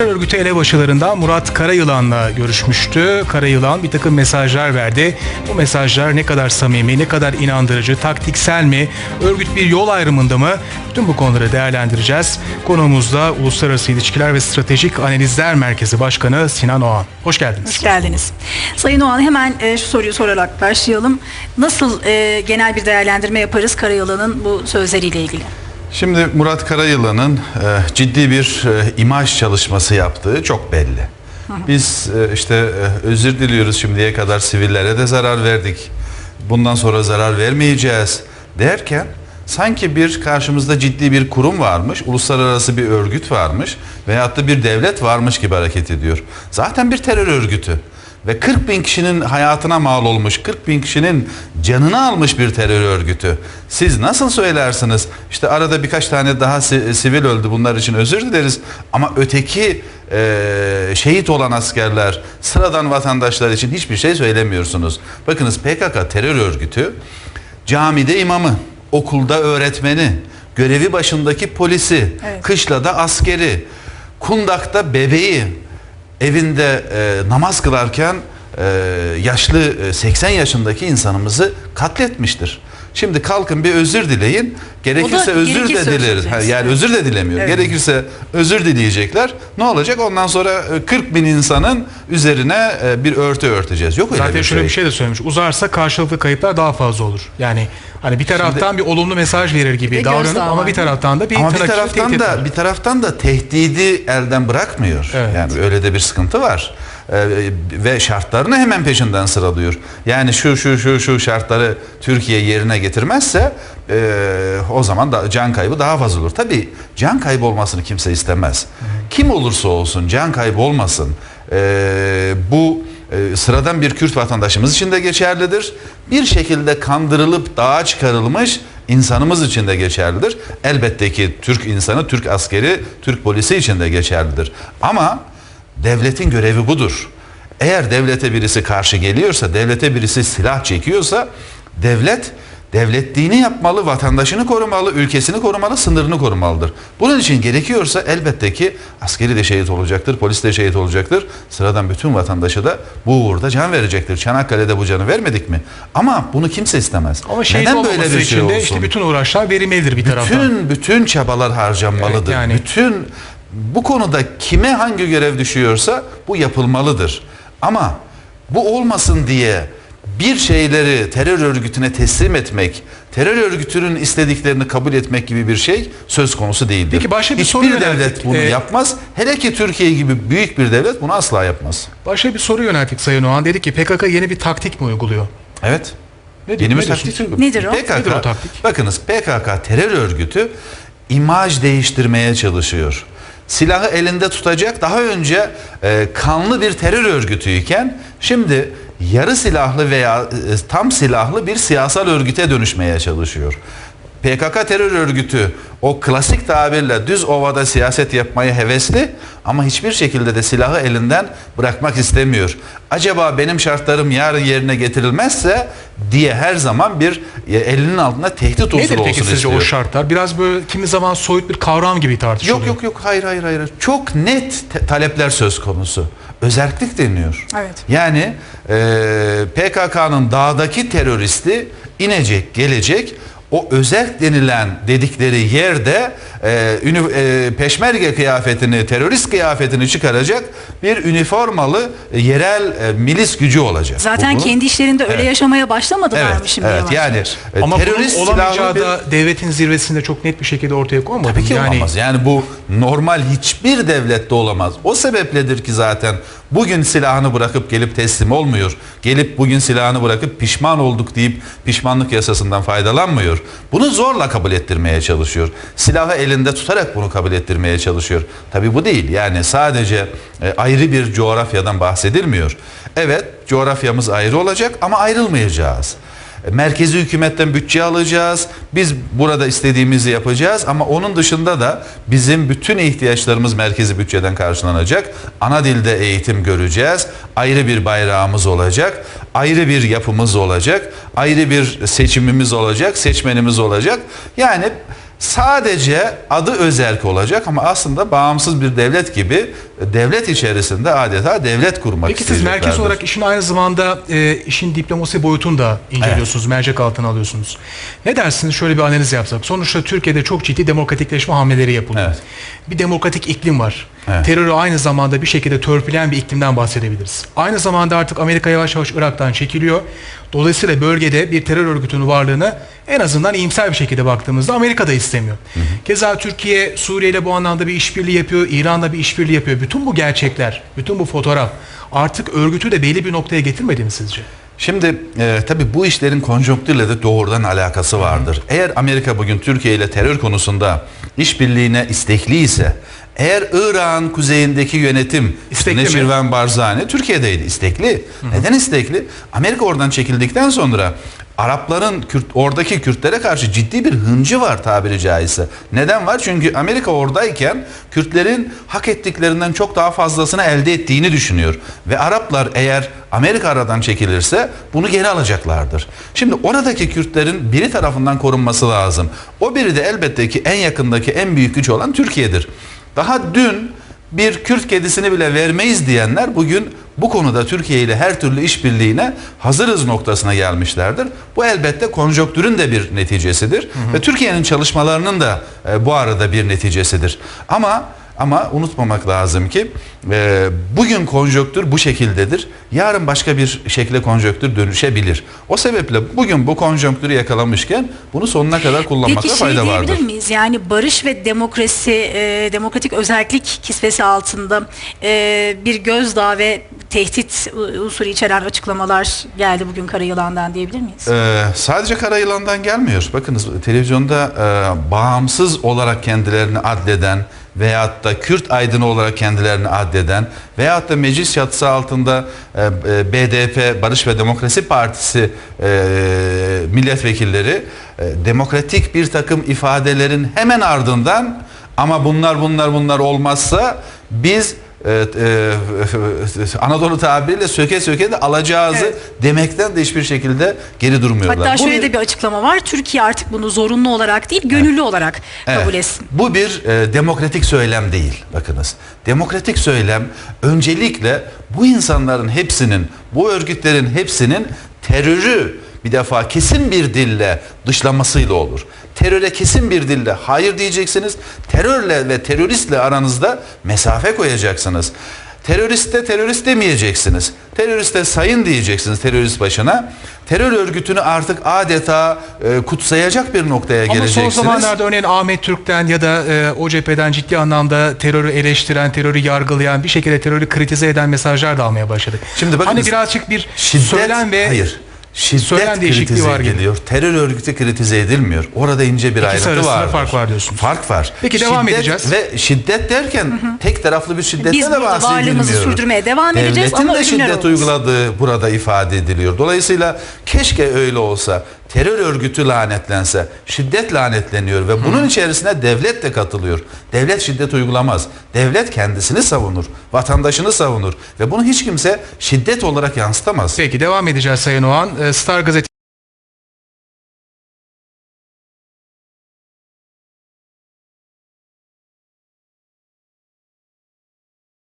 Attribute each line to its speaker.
Speaker 1: Terör örgütü elebaşılarından Murat Karayılan'la görüşmüştü. Karayılan bir takım mesajlar verdi. Bu mesajlar ne kadar samimi, ne kadar inandırıcı, taktiksel mi, örgüt bir yol ayrımında mı? Bütün bu konuları değerlendireceğiz. Konuğumuz da Uluslararası İlişkiler ve Stratejik Analizler Merkezi Başkanı Sinan Oğan. Hoş geldiniz.
Speaker 2: Hoş geldiniz. Sayın Oğan hemen e, şu soruyu sorarak başlayalım. Nasıl e, genel bir değerlendirme yaparız Karayılan'ın bu sözleriyle ilgili?
Speaker 3: Şimdi Murat Karayılan'ın e, ciddi bir e, imaj çalışması yaptığı çok belli. Biz e, işte e, özür diliyoruz şimdiye kadar sivillere de zarar verdik. Bundan sonra zarar vermeyeceğiz derken sanki bir karşımızda ciddi bir kurum varmış, uluslararası bir örgüt varmış veyahut da bir devlet varmış gibi hareket ediyor. Zaten bir terör örgütü ve 40 bin kişinin hayatına mal olmuş, 40 bin kişinin canını almış bir terör örgütü. Siz nasıl söylersiniz? İşte arada birkaç tane daha si- sivil öldü bunlar için özür dileriz. Ama öteki e, şehit olan askerler, sıradan vatandaşlar için hiçbir şey söylemiyorsunuz. Bakınız PKK terör örgütü camide imamı, okulda öğretmeni, görevi başındaki polisi,
Speaker 2: Evet.
Speaker 3: kışlada askeri, kundakta bebeği, evinde e, namaz kılarken e, yaşlı e, 80 yaşındaki insanımızı katletmiştir. Şimdi kalkın bir özür dileyin. Gerekirse özür
Speaker 2: gerekirse
Speaker 3: de dileriz. Ha. Yani özür de dilemiyor.
Speaker 2: Evet.
Speaker 3: Gerekirse özür dileyecekler. Ne olacak? Ondan sonra e, 40 bin insanın üzerine e, bir örtü örteceğiz. Yok öyle
Speaker 1: Zaten
Speaker 3: bir
Speaker 1: şöyle
Speaker 3: şey.
Speaker 1: bir şey de söylemiş. Uzarsa karşılıklı kayıplar daha fazla olur. Yani hani bir taraftan bir olumlu mesaj verir gibi davranıp ama bir taraftan da bir
Speaker 3: Ama bir taraftan da bir taraftan da tehdidi elden bırakmıyor.
Speaker 1: Evet.
Speaker 3: Yani öyle de bir sıkıntı var. Ee, ve şartlarını hemen peşinden sıralıyor. Yani şu şu şu şu şartları Türkiye yerine getirmezse e, o zaman da can kaybı daha fazla olur. Tabii can kaybı olmasını kimse istemez. Kim olursa olsun can kaybı olmasın. Ee, bu e, sıradan bir Kürt vatandaşımız için de geçerlidir. Bir şekilde kandırılıp dağa çıkarılmış insanımız için de geçerlidir. Elbette ki Türk insanı, Türk askeri, Türk polisi için de geçerlidir. Ama devletin görevi budur. Eğer devlete birisi karşı geliyorsa, devlete birisi silah çekiyorsa devlet devletliğini yapmalı, vatandaşını korumalı, ülkesini korumalı, sınırını korumalıdır. Bunun için gerekiyorsa elbette ki askeri de şehit olacaktır, polis de şehit olacaktır. Sıradan bütün vatandaşı da bu uğurda can verecektir. Çanakkale'de bu canı vermedik mi? Ama bunu kimse istemez.
Speaker 1: Ama şehit
Speaker 3: Neden böyle bir şey
Speaker 1: için de
Speaker 3: olsun?
Speaker 1: işte bütün uğraşlar verilmelidir bir taraftan.
Speaker 3: Bütün bütün çabalar harcanmalıdır.
Speaker 1: Evet, yani.
Speaker 3: Bütün bu konuda kime hangi görev düşüyorsa bu yapılmalıdır. Ama bu olmasın diye bir şeyleri terör örgütüne teslim etmek, terör örgütünün istediklerini kabul etmek gibi bir şey söz konusu değildir.
Speaker 1: Peki başka bir
Speaker 3: Hiçbir
Speaker 1: soru yönelttik.
Speaker 3: devlet bunu
Speaker 1: Ee,
Speaker 3: yapmaz. Hele ki Türkiye gibi büyük bir devlet bunu asla yapmaz.
Speaker 1: Başka bir soru yönelttik Sayın Oğan. Dedi ki PKK yeni bir taktik mi uyguluyor?
Speaker 3: Evet.
Speaker 1: Ne
Speaker 3: Yeni bir taktik.
Speaker 2: Nedir o?
Speaker 3: PKK,
Speaker 1: Nedir o taktik?
Speaker 3: Bakınız PKK terör örgütü imaj değiştirmeye çalışıyor. Silahı elinde tutacak daha önce e, kanlı bir terör örgütüyken şimdi yarı silahlı veya e, tam silahlı bir siyasal örgüte dönüşmeye çalışıyor. PKK terör örgütü o klasik tabirle düz ovada siyaset yapmaya hevesli ama hiçbir şekilde de silahı elinden bırakmak istemiyor. Acaba benim şartlarım yarın yerine getirilmezse diye her zaman bir e, elinin altında tehdit unsuru
Speaker 1: Nedir
Speaker 3: olsun
Speaker 1: peki sizce
Speaker 3: istiyor.
Speaker 1: o şartlar? Biraz böyle kimi zaman soyut bir kavram gibi tartışılıyor.
Speaker 3: Yok yok yok hayır hayır hayır. Çok net te- talepler söz konusu. Özellik deniyor.
Speaker 2: Evet.
Speaker 3: Yani e, PKK'nın dağdaki teröristi inecek, gelecek. O özel denilen dedikleri yerde e, ünü- e, peşmerge kıyafetini, terörist kıyafetini çıkaracak bir üniformalı e, yerel e, milis gücü olacak.
Speaker 2: Zaten
Speaker 3: Bu-
Speaker 2: kendi işlerinde öyle
Speaker 3: Evet.
Speaker 2: yaşamaya başlamadılar mı
Speaker 3: Evet,
Speaker 2: şimdi
Speaker 3: evet.
Speaker 2: yavaş
Speaker 3: Yani e,
Speaker 1: Ama
Speaker 3: terörist
Speaker 1: olamayacağı
Speaker 3: bir-
Speaker 1: da devletin zirvesinde çok net bir şekilde ortaya konmadı.
Speaker 3: Tabii ki
Speaker 1: yani,
Speaker 3: olamaz. Yani bu normal hiçbir devlette olamaz. O sebepledir ki zaten bugün silahını bırakıp gelip teslim olmuyor. Gelip bugün silahını bırakıp pişman olduk deyip pişmanlık yasasından faydalanmıyor. Bunu zorla kabul ettirmeye çalışıyor. Silahı elinde tutarak bunu kabul ettirmeye çalışıyor. Tabii bu değil. Yani sadece e, ayrı bir coğrafyadan bahsedilmiyor. Evet, coğrafyamız ayrı olacak ama ayrılmayacağız. Merkezi hükümetten bütçe alacağız. Biz burada istediğimizi yapacağız ama onun dışında da bizim bütün ihtiyaçlarımız merkezi bütçeden karşılanacak. Ana dilde eğitim göreceğiz. Ayrı bir bayrağımız olacak. Ayrı bir yapımız olacak. Ayrı bir seçimimiz olacak. Seçmenimiz olacak. Yani sadece adı özerk olacak ama aslında bağımsız bir devlet gibi devlet içerisinde adeta devlet kurmak
Speaker 1: Peki siz merkez olarak işin aynı zamanda e, işin diplomasi boyutunu da inceliyorsunuz, mercek altına alıyorsunuz. Ne dersiniz şöyle bir analiz yapsak? Sonuçta Türkiye'de çok ciddi demokratikleşme hamleleri yapılıyor.
Speaker 3: Evet.
Speaker 1: Bir demokratik iklim var.
Speaker 3: Evet.
Speaker 1: Terörü aynı zamanda bir şekilde törpüleyen bir iklimden bahsedebiliriz. Aynı zamanda artık Amerika yavaş yavaş Irak'tan çekiliyor. Dolayısıyla bölgede bir terör örgütünün varlığını en azından iyimser bir şekilde baktığımızda Amerika da istemiyor. Keza Türkiye Suriye ile bu anlamda bir işbirliği yapıyor, İran'la bir işbirliği yapıyor. Bütün bu gerçekler, bütün bu fotoğraf artık örgütü de belli bir noktaya getirmedi mi sizce?
Speaker 3: Şimdi e, tabii bu işlerin konjonktürle de doğrudan alakası vardır. Eğer Amerika bugün Türkiye ile terör konusunda işbirliğine istekli ise eğer İran kuzeyindeki yönetim
Speaker 1: İstekli?
Speaker 3: Neşirvan Barzani Türkiye'deydi istekli. Neden istekli? Amerika oradan çekildikten sonra Arapların Kürt, oradaki Kürtlere karşı ciddi bir hıncı var tabiri caizse. Neden var? Çünkü Amerika oradayken Kürtlerin hak ettiklerinden çok daha fazlasını elde ettiğini düşünüyor. Ve Araplar eğer Amerika aradan çekilirse bunu geri alacaklardır. Şimdi oradaki Kürtlerin biri tarafından korunması lazım. O biri de elbette ki en yakındaki en büyük güç olan Türkiye'dir. Daha dün bir Kürt kedisini bile vermeyiz diyenler bugün bu konuda Türkiye ile her türlü işbirliğine hazırız noktasına gelmişlerdir. Bu elbette konjonktürün de bir neticesidir ve Türkiye'nin çalışmalarının da e, bu arada bir neticesidir. Ama ama unutmamak lazım ki e, bugün konjonktür bu şekildedir. Yarın başka bir şekilde konjonktür dönüşebilir. O sebeple bugün bu konjonktürü yakalamışken bunu sonuna kadar kullanmakta
Speaker 2: Peki şey
Speaker 3: fayda vardır.
Speaker 2: miyiz? Yani barış ve demokrasi, e, demokratik özellik kisvesi altında e, bir gözdağı ve tehdit unsuru içeren açıklamalar geldi bugün Karayılan'dan diyebilir miyiz?
Speaker 3: Ee, sadece Karayılan'dan gelmiyor. Bakınız televizyonda e, bağımsız olarak kendilerini adleden veyahut da Kürt aydını olarak kendilerini addeden veyahut da meclis çatısı altında e, e, BDP Barış ve Demokrasi Partisi e, milletvekilleri e, demokratik bir takım ifadelerin hemen ardından ama bunlar bunlar bunlar olmazsa biz e, e, Anadolu tabiriyle söke söke de alacağızı
Speaker 2: Evet.
Speaker 3: demekten de hiçbir şekilde geri durmuyorlar.
Speaker 2: Hatta
Speaker 3: Bu
Speaker 2: şöyle
Speaker 3: bir-
Speaker 2: de bir açıklama var. Türkiye artık bunu zorunlu olarak değil, gönüllü olarak
Speaker 3: Evet.
Speaker 2: kabul etsin.
Speaker 3: Bu bir e, demokratik söylem değil. Bakınız. Demokratik söylem öncelikle bu insanların hepsinin, bu örgütlerin hepsinin terörü bir defa kesin bir dille dışlamasıyla olur. Teröre kesin bir dille hayır diyeceksiniz. Terörle ve teröristle aranızda mesafe koyacaksınız. Teröriste terörist demeyeceksiniz. Teröriste sayın diyeceksiniz terörist başına. Terör örgütünü artık adeta e, kutsayacak bir noktaya
Speaker 1: Ama son
Speaker 3: geleceksiniz.
Speaker 1: zamanlarda örneğin Ahmet Türk'ten ya da e, o cepheden ciddi anlamda terörü eleştiren, terörü yargılayan, bir şekilde terörü kritize eden mesajlar da almaya başladık.
Speaker 3: Şimdi bakınız,
Speaker 1: hani birazcık bir
Speaker 3: Şiddet,
Speaker 1: söylem ve
Speaker 3: hayır. Şiddet
Speaker 1: söylem değişikliği
Speaker 3: kritize
Speaker 1: var gibi.
Speaker 3: ediliyor. Terör örgütü kritize edilmiyor. Orada ince bir
Speaker 1: İkisi
Speaker 3: ayrıntı
Speaker 1: arasında
Speaker 3: var.
Speaker 1: fark var diyorsunuz.
Speaker 3: Fark var.
Speaker 1: Peki, devam edeceğiz.
Speaker 3: Ve şiddet derken tek taraflı bir şiddetten
Speaker 2: Biz
Speaker 3: de
Speaker 2: burada
Speaker 3: bahsedilmiyor.
Speaker 2: varlığımızı sürdürmeye devam edeceğiz
Speaker 3: Devletin
Speaker 2: ama
Speaker 3: de şiddet
Speaker 2: olmasın.
Speaker 3: uyguladığı burada ifade ediliyor. Dolayısıyla keşke öyle olsa. Terör örgütü lanetlense, şiddet lanetleniyor ve bunun içerisine devlet de katılıyor. Devlet şiddet uygulamaz. Devlet kendisini savunur, vatandaşını savunur ve bunu hiç kimse şiddet olarak yansıtamaz.
Speaker 1: Peki devam edeceğiz Sayın Oğan. E, Star Gazete